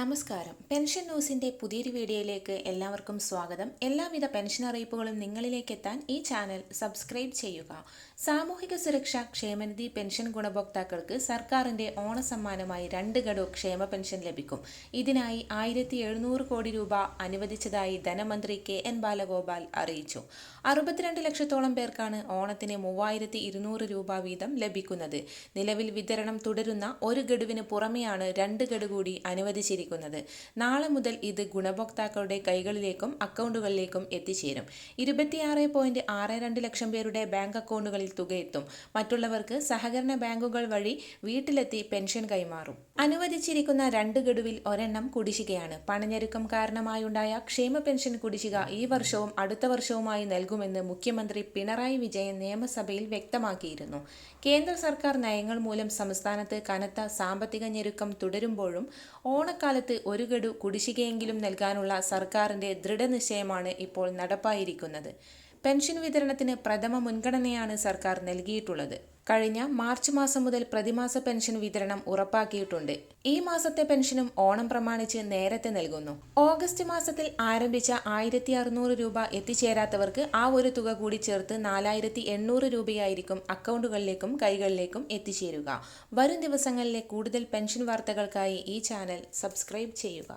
നമസ്കാരം. പെൻഷൻ ന്യൂസിന്റെ പുതിയൊരു വീഡിയോയിലേക്ക് എല്ലാവർക്കും സ്വാഗതം. എല്ലാവിധ പെൻഷൻ അറിയിപ്പുകളും നിങ്ങളിലേക്ക് എത്താൻ ഈ ചാനൽ സബ്സ്ക്രൈബ് ചെയ്യുക. സാമൂഹിക സുരക്ഷാ ക്ഷേമനിധി പെൻഷൻ ഗുണഭോക്താക്കൾക്ക് സർക്കാരിന്റെ ഓണസമ്മാനമായി രണ്ട് ഗഡു ക്ഷേമ പെൻഷൻ ലഭിക്കും. ഇതിനായി ആയിരത്തി എഴുന്നൂറ് കോടി രൂപ അനുവദിച്ചതായി ധനമന്ത്രി കെ എൻ ബാലഗോപാൽ അറിയിച്ചു. അറുപത്തിരണ്ട് ലക്ഷത്തോളം പേർക്കാണ് ഓണത്തിന് മൂവായിരത്തി ഇരുന്നൂറ് രൂപ വീതം ലഭിക്കുന്നത്. നിലവിൽ വിതരണം തുടരുന്ന ഒരു ഗഡുവിന് പുറമെയാണ് രണ്ട് ഗഡു കൂടി അനുവദിച്ചിരിക്കുന്നത്. നാളെ മുതൽ ഇത് ഗുണഭോക്താക്കളുടെ കൈകളിലേക്കും അക്കൗണ്ടുകളിലേക്കും എത്തിച്ചേരും. ഇരുപത്തിയാറ് പോയിന്റ് ആറ് രണ്ട് ലക്ഷം പേരുടെ ബാങ്ക് അക്കൗണ്ടുകളിൽ തുകയെത്തും. മറ്റുള്ളവർക്ക് സഹകരണ ബാങ്കുകൾ വഴി വീട്ടിലെത്തി പെൻഷൻ കൈമാറും. അനുവദിച്ചിരിക്കുന്ന രണ്ട് ഗഡുവിൽ ഒരെണ്ണം കുടിശ്ശികയാണ്. പണഞ്ഞെരുക്കം കാരണമായുണ്ടായ ക്ഷേമ പെൻഷൻ കുടിശ്ശിക ഈ വർഷവും അടുത്ത വർഷവുമായി നൽകുമെന്ന് മുഖ്യമന്ത്രി പിണറായി വിജയൻ നിയമസഭയിൽ വ്യക്തമാക്കിയിരുന്നു. കേന്ദ്ര സർക്കാർ നയങ്ങൾ മൂലം സംസ്ഥാനത്ത് കനത്ത സാമ്പത്തിക ഞെരുക്കം തുടരുമ്പോഴും ഓണക്കാലത്ത് ഒരു ഗഡു കുടിശ്ശികയെങ്കിലും നൽകാനുള്ള സർക്കാരിന്റെ ദൃഢനിശ്ചയമാണ് ഇപ്പോൾ നടപ്പായിരിക്കുന്നത്. പെൻഷൻ വിതരണത്തിന് പ്രഥമ മുൻഗണനയാണ് സർക്കാർ നൽകിയിട്ടുള്ളത്. കഴിഞ്ഞ മാർച്ച് മാസം മുതൽ പ്രതിമാസ പെൻഷൻ വിതരണം ഉറപ്പാക്കിയിട്ടുണ്ട്. ഈ മാസത്തെ പെൻഷനും ഓണം പ്രമാണിച്ച് നേരത്തെ നൽകുന്നു. ഓഗസ്റ്റ് മാസത്തിൽ ആരംഭിച്ച ആയിരത്തി അറുന്നൂറ് രൂപ എത്തിച്ചേരാത്തവർക്ക് ആ ഒരു തുക കൂടി ചേർത്ത് നാലായിരത്തി എണ്ണൂറ് രൂപയായിരിക്കും അക്കൗണ്ടുകളിലേക്കും കൈകളിലേക്കും എത്തിച്ചേരുക. വരും ദിവസങ്ങളിലെ കൂടുതൽ പെൻഷൻ വാർത്തകൾക്കായി ഈ ചാനൽ സബ്സ്ക്രൈബ് ചെയ്യുക.